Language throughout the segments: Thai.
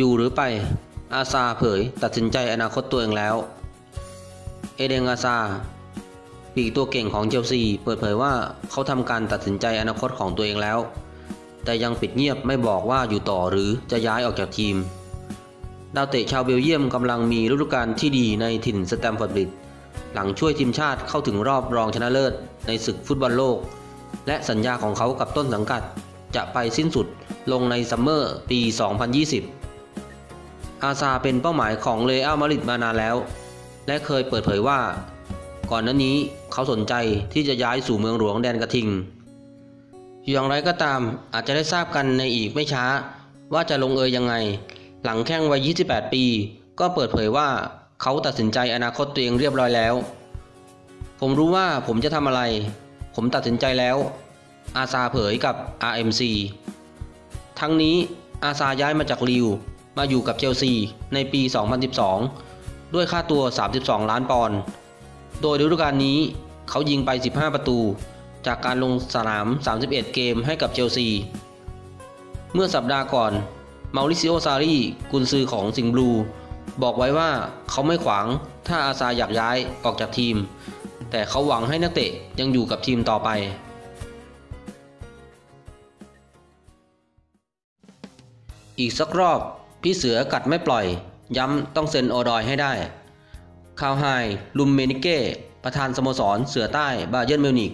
อยู่หรือไป อาซาเผย ตัดสินใจอนาคตตัวเองแล้ว เอเดงอาซาปีกตัวเก่งของเชลซีเปิดเผยว่าเขาทำการตัดสินใจอนาคตของตัวเองแล้ว แต่ยังปิดเงียบไม่บอกว่าอยู่ต่อหรือจะย้ายออกจากทีม ดาวเตะชาวเบลเยียมกำลังมีฤดูกาลที่ดีในถิ่นสแตมฟอร์ดบริดหลังช่วยทีมชาติเข้าถึงรอบรองชนะเลิศในศึกฟุตบอลโลก และสัญญาของเขากับต้นสังกัดจะไปสิ้นสุดลงในซัมเมอร์ปี 2020 อาซาเป็นเป้าหมายของเรอัลมาดริดมานานแล้ว และเคยเปิดเผยว่า ก่อนหน้านี้เขาสนใจที่จะย้ายสู่เมืองหลวงแดนกระทิง อย่างไรก็ตามอาจจะได้ทราบกันในอีกไม่ช้า ว่าจะลงเอยยังไง หลังแข้งวัย 28 ปี ก็เปิดเผยว่าเขาตัดสินใจอนาคตตัวเองเรียบร้อยแล้ว ผมรู้ว่าผมจะทำอะไร ผมตัดสินใจแล้ว อาซาเผยกับ RMC ทั้งนี้อาซาย้ายมาจากลิว มาอยู่กับเชลซีในปี 2012 ด้วยค่าตัว 32 ล้านปอนด์โดยฤดูกาลนี้เขายิงไป 15 ประตู จากการลงสนาม 31 เกมให้กับเชลซี เมื่อสัปดาห์ก่อนมาริซิโอซารีกุนซือของสิงห์บลู บอกไว้ว่าเขาไม่ขวางถ้าอาซาอยากย้ายออกจากทีม แต่เขาหวังให้นักเตะยังอยู่กับทีมต่อไป อีกสักรอบ พี่เสือกัดไม่ปล่อย ย้ำต้องเซ็นโอดอยให้ได้คาวไฮลุมเมนิเก้ประธานสโมสรเสือใต้บาเยิร์นมิวนิก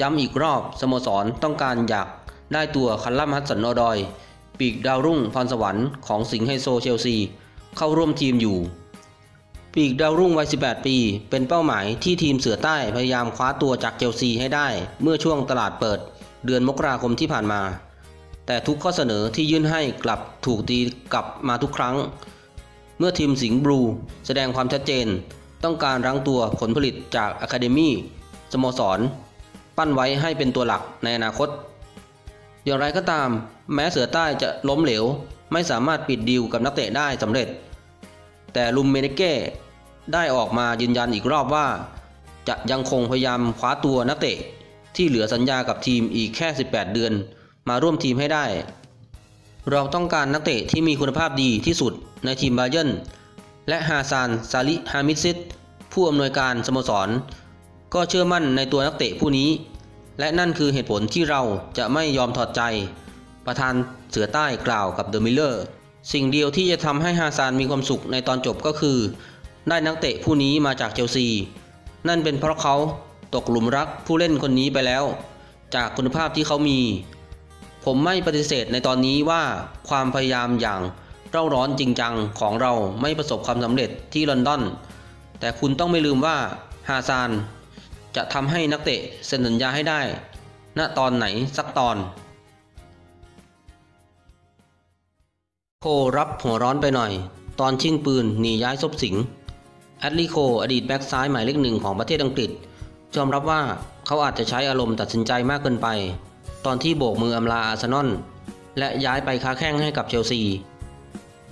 ย้ำอีกรอบสโมสรต้องการอยากได้ตัวคันลัมฮัตสันโอดอย ปีกดาวรุ่งพรสวรรค์ของสิงห์ไฮโซเชลซี เข้าร่วมทีมอยู่ ปีกดาวรุ่งวัย 18 ปี เป็นเป้าหมายที่ทีมเสือใต้พยายามคว้าตัวจากเชลซีให้ได้ เมื่อช่วงตลาดเปิด เดือนมกราคมที่ผ่านมา แต่ทุกข้อเสนอที่ยื่นให้กลับถูกตีกลับมาทุกครั้ง เมื่อทีมสิงห์บลู แสดงความชัดเจน ต้องการรั้งตัวผลผลิตจากอะคาเดมี่สโมสร ปั้นไว้ให้เป็นตัวหลักในอนาคต อย่างไรก็ตาม แม้เสือใต้จะล้มเหลว ไม่สามารถปิดดีลกับนักเตะได้สำเร็จ แต่ลุมเมเนเก้ได้ออกมายืนยันอีกรอบว่า จะยังคงพยายามคว้าตัวนักเตะที่เหลือสัญญากับทีมอีกแค่ 18 เดือน มาร่วมทีมให้ได้ เราต้องการนักเตะที่มีคุณภาพดีที่สุดในทีมบาเยิร์นและฮาซานซาลิฮามิดซิดผู้อำนวยการสโมสร ก็เชื่อมั่นในตัวนักเตะผู้นี้ และนั่นคือเหตุผลที่เราจะไม่ยอมถอดใจ ประธานเสือใต้กล่าวกับเดอะมิลเลอร์สิ่งเดียวที่จะทำให้ฮาซานมีความสุขในตอนจบก็คือ ได้นักเตะผู้นี้มาจากเชลซี นั่นเป็นเพราะเขาตกหลุมรักผู้เล่นคนนี้ไปแล้ว จากคุณภาพที่เขามี ผมไม่ปฏิเสธในตอนนี้ว่าความพยายามอย่างเร่าร้อนจริงจังของเราไม่ประสบความสำเร็จที่ลอนดอน แต่คุณต้องไม่ลืมว่าฮาซาน จะทำให้นักเตะเซ็นสัญญาให้ได้ ณตอนไหนสักตอน โครับหัวร้อนไปหน่อย ตอนชิงปืนหนีย้ายซบสิง แอดลีโคอดีตแบ็กซ้ายหมายเลขหนึ่งของประเทศอังกฤษยอมรับว่าเขาอาจจะใช้อารมณ์ตัดสินใจมากเกินไป ตอนที่โบกมืออำลาอาร์เซนอลและย้ายไปค้าแข้งให้กับเชลซี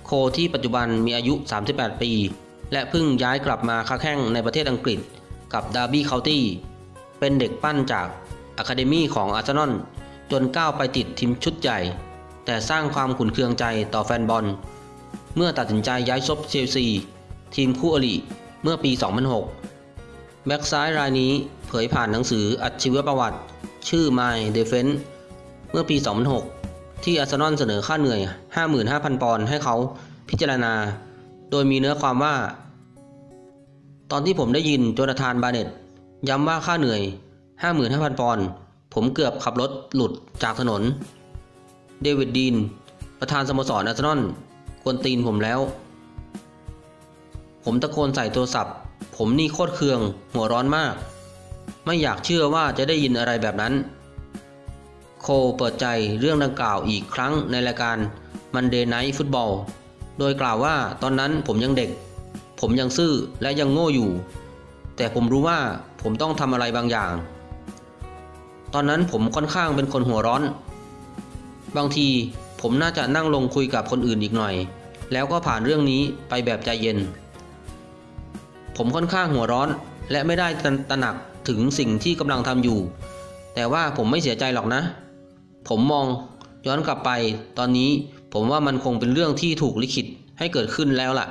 โคที่ปัจจุบันมีอายุ 38 ปี และเพิ่งย้ายกลับมาค้าแข้งในประเทศอังกฤษกับดาร์บี้เคาน์ตี้เป็นเด็กปั้นจากอะคาเดมี่ของอาร์เซนอลจนก้าวไปติดทีมชุดใหญ่ แต่สร้างความขุนเคืองใจต่อแฟนบอล เมื่อตัดสินใจย้ายซบเชลซี ทีมคู่อริเมื่อปี 2006 แบ็กซ้ายรายนี้เผยผ่านหนังสืออัจฉริยประวัติ ชื่อ My Defense เมื่อปี 2006 ที่อาร์เซนอลเสนอค่าเหนื่อย 55,000 ปอนด์ให้เขาพิจารณา โดยมีเนื้อความว่า ตอนที่ผมได้ยินโจนาธานบาเนตย้ำว่าค่าเหนื่อย 55,000 ปอนด์ผมเกือบขับรถหลุดจากถนน เดวิดดีน ประธานสโมสรอาร์เซนอลกวนตีนผมแล้ว ผมตะโกนใส่โทรศัพท์ ผมนี่โคตรเคือง หัวร้อนมาก ไม่อยากเชื่อว่าจะได้ยินอะไรแบบนั้น โคเปิดใจเรื่องดังกล่าวอีกครั้งในรายการ Monday Night Football โดยกล่าวว่าตอนนั้นผมยังเด็ก ผมยังซื่อและยังโง่อยู่ แต่ผมรู้ว่าผมต้องทำอะไรบางอย่าง ตอนนั้นผมค่อนข้างเป็นคนหัวร้อน บางทีผมน่าจะนั่งลงคุยกับคนอื่นอีกหน่อย แล้วก็ผ่านเรื่องนี้ไปแบบใจเย็น ผมค่อนข้างหัวร้อนและไม่ได้ตระหนัก ถึงสิ่งที่กำลังทำอยู่ แต่ว่าผมไม่เสียใจหรอกนะ ผมมองย้อนกลับไป ตอนนี้ผมว่ามันคงเป็นเรื่องที่ถูกลิขิตให้เกิดขึ้นแล้วล่ะ